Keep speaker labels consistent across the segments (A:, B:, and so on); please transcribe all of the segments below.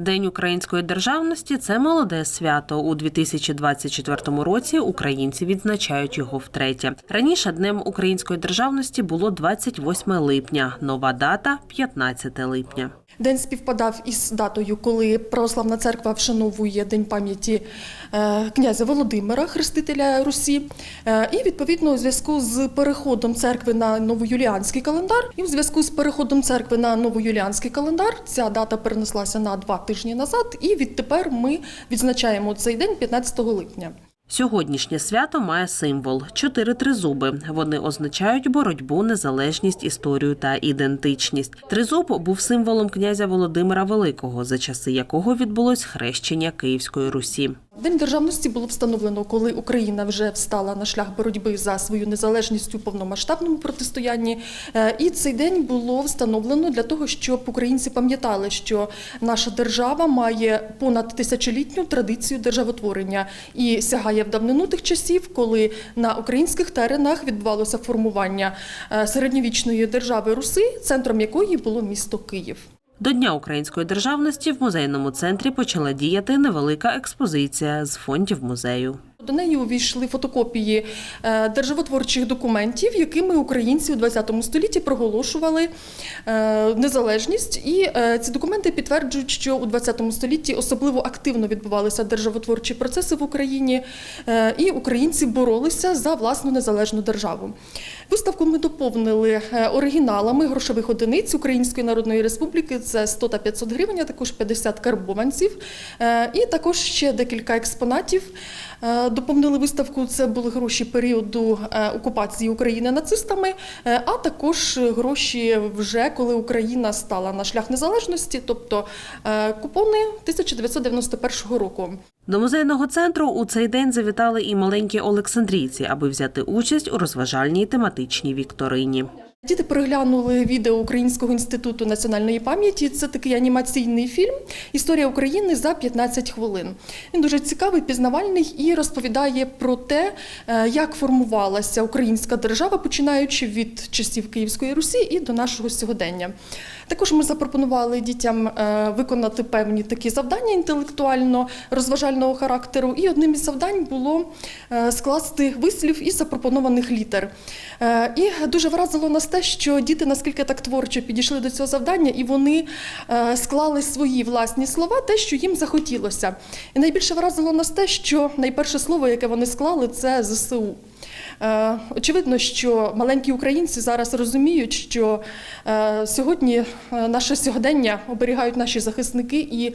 A: День української державності це молоде свято. У 2024 році українці відзначають його втретє. Раніше днем української державності було 28 липня. Нова дата 15 липня.
B: День співпадав із датою, коли православна церква вшановує День пам'яті е, князя Володимира, хрестителя Русі. Е, І відповідно у зв'язку з переходом церкви на новоюліанський календар, і у зв'язку з переходом церкви на новоюліанський календар ця дата перенеслася на два тижні назад. І відтепер ми відзначаємо цей день 15 липня.
A: Сьогоднішнє свято має символ чотири тризуби. Вони означають боротьбу, незалежність, історію та ідентичність. Тризуб був символом князя Володимира Великого, за часи якого відбулось хрещення Київської Русі.
B: День державності було встановлено, коли Україна вже встала на шлях боротьби за свою незалежність у повномасштабному протистоянні. Е, І цей день було встановлено для того, щоб українці пам'ятали, що наша держава має понад тисячолітню традицію державотворення і сягає в давнину тих часів, коли на українських теренах відбувалося формування е, середньовічної держави Руси, центром якої було місто Київ.
A: До Дня української державності в музейному центрі почала діяти невелика експозиція з фондів музею.
B: До неї увійшли фотокопії е, державотворчих документів, якими українці у ХХ столітті проголошували е, незалежність. І е, ці документи підтверджують, що у ХХ столітті особливо активно відбувалися державотворчі процеси в Україні, і українці боролися за власну незалежну державу. Виставку ми доповнили оригіналами грошових одиниць Української Народної Республіки. Це 100 та 500 гривень, а також 50 карбованців. І також ще декілька експонатів. Доповнили виставку. Це були гроші періоду е, окупації України нацистами, е, а також гроші вже коли Україна стала на шлях незалежності, тобто е, купони 1991 року.
A: До музейного центру у цей день завітали і маленькі олександрійці, аби взяти участь у розважальній тематичній вікторині.
B: Діти переглянули відео Українського інституту національної пам'яті. Це такий анімаційний фільм Історія України за 15 хвилин. Він дуже цікавий, пізнавальний і розповідає про те, е, як формувалася українська держава, починаючи від часів Київської Русі і до нашого сьогодення. Також ми запропонували дітям е, виконати певні такі завдання інтелектуально розважального характеру. І одним із завдань було е, скласти вислів із запропонованих літер. І дуже вразило нас те, що діти наскільки так творчо підійшли до цього завдання, і вони е, склали свої власні слова, те, що їм захотілося. І найбільше вразило нас те, що найперше слово, яке вони склали, це ЗСУ. Е, Очевидно, що маленькі українці зараз розуміють, що е, сьогодні наше сьогодення оберігають наші захисники, і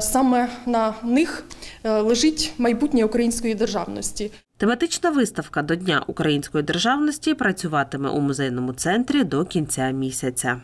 B: саме на них лежить майбутнє української державності.
A: Тематична виставка до Дня української державності працюватиме у музейному центрі до кінця місяця.